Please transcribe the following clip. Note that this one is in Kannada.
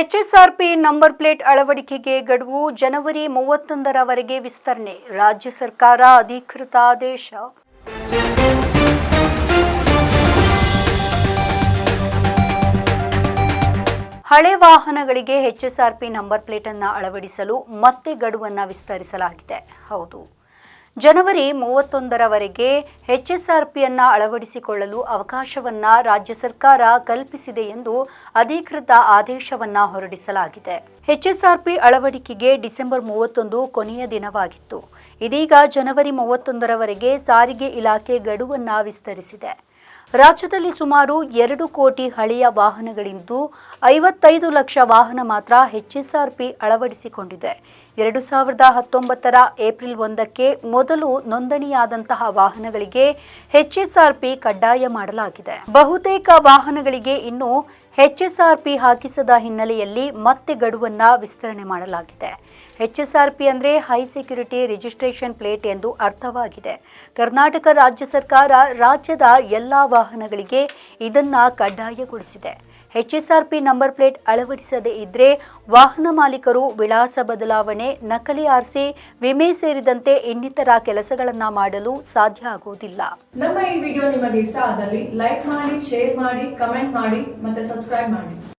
ಎಚ್ಎಸ್ಆರ್ಪಿ ನಂಬರ್ ಪ್ಲೇಟ್ ಅಳವಡಿಕೆಗೆ ಗಡುವು ಜನವರಿ ಮೂವತ್ತೊಂದರವರೆಗೆ ವಿಸ್ತರಣೆ, ರಾಜ್ಯ ಸರ್ಕಾರ ಅಧಿಕೃತ ಆದೇಶ. ಹಳೆ ವಾಹನಗಳಿಗೆ ಎಚ್ಎಸ್ಆರ್ಪಿ ನಂಬರ್ ಪ್ಲೇಟ್ ಅನ್ನು ಅಳವಡಿಸಲು ಮತ್ತೆ ಗಡುವನ್ನು ವಿಸ್ತರಿಸಲಾಗಿದೆ. ಹೌದು. ಜನವರಿ ಮೂವತ್ತೊಂದರವರೆಗೆ ಎಚ್ಎಸ್ಆರ್ಪಿಯನ್ನು ಅಳವಡಿಸಿಕೊಳ್ಳಲು ಅವಕಾಶವನ್ನ ರಾಜ್ಯ ಸರ್ಕಾರ ಕಲ್ಪಿಸಿದೆ ಎಂದು ಅಧಿಕೃತ ಆದೇಶವನ್ನ ಹೊರಡಿಸಲಾಗಿದೆ. ಎಚ್ಎಸ್ಆರ್ಪಿ ಅಳವಡಿಕೆಗೆ ಡಿಸೆಂಬರ್ ಮೂವತ್ತೊಂದು ಕೊನೆಯ ದಿನವಾಗಿತ್ತು. ಇದೀಗ ಜನವರಿ ಮೂವತ್ತೊಂದರವರೆಗೆ ಸಾರಿಗೆ ಇಲಾಖೆ ಗಡುವನ್ನ ವಿಸ್ತರಿಸಿದೆ. ರಾಜ್ಯದಲ್ಲಿ ಸುಮಾರು ಎರಡು ಕೋಟಿ ಹಳೆಯ ವಾಹನಗಳಿದ್ದು ಐವತ್ತೈದು ಲಕ್ಷ ವಾಹನ ಮಾತ್ರ ಹೆಚ್ಎಸ್ಆರ್ಪಿ ಅಳವಡಿಸಿಕೊಂಡಿದೆ. ಎರಡು ಸಾವಿರದ ಹತ್ತೊಂಬತ್ತರ ಏಪ್ರಿಲ್ ಒಂದಕ್ಕೆ ಮೊದಲು ನೋಂದಣಿಯಾದಂತಹ ವಾಹನಗಳಿಗೆ ಹೆಚ್ಎಸ್ಆರ್ಪಿ ಕಡ್ಡಾಯ ಮಾಡಲಾಗಿದೆ. ಬಹುತೇಕ ವಾಹನಗಳಿಗೆ ಇನ್ನು ಎಚ್ಎಸ್ಆರ್ಪಿ ಹಾಕಿಸದ ಹಿನ್ನೆಲೆಯಲ್ಲಿ ಮತ್ತೆ ಗಡುವನ್ನ ವಿಸ್ತರಣೆ ಮಾಡಲಾಗಿದೆ. ಎಚ್ಎಸ್ಆರ್ಪಿ ಅಂದರೆ ಹೈ ಸೆಕ್ಯುರಿಟಿ ರಿಜಿಸ್ಟ್ರೇಷನ್ ಪ್ಲೇಟ್ ಎಂದು ಅರ್ಥವಾಗಿದೆ. ಕರ್ನಾಟಕ ರಾಜ್ಯ ಸರ್ಕಾರ ರಾಜ್ಯದ ಎಲ್ಲ ವಾಹನಗಳಿಗೆ ಇದನ್ನು ಕಡ್ಡಾಯಗೊಳಿಸಿದೆ. ಎಚ್ಎಸ್ಆರ್ಪಿ ನಂಬರ್ ಪ್ಲೇಟ್ ಅಳವಡಿಸದೇ ಇದ್ದರೆ ವಾಹನ ಮಾಲೀಕರು ವಿಳಾಸ ಬದಲಾವಣೆ, ನಕಲಿ ಆರ್ಸಿ, ವಿಮೆ ಸೇರಿದಂತೆ ಇನ್ನಿತರ ಕೆಲಸಗಳನ್ನು ಮಾಡಲು ಸಾಧ್ಯ ಆಗುವುದಿಲ್ಲ. ನಮ್ಮ ಈ ವಿಡಿಯೋ ನಿಮಗೆ ಇಷ್ಟ ಆದಲ್ಲಿ ಲೈಕ್ ಮಾಡಿ, ಶೇರ್ ಮಾಡಿ, ಕಮೆಂಟ್ ಮಾಡಿ ಮತ್ತೆ ಸಬ್ಸ್ಕ್ರೈಬ್ ಮಾಡಿ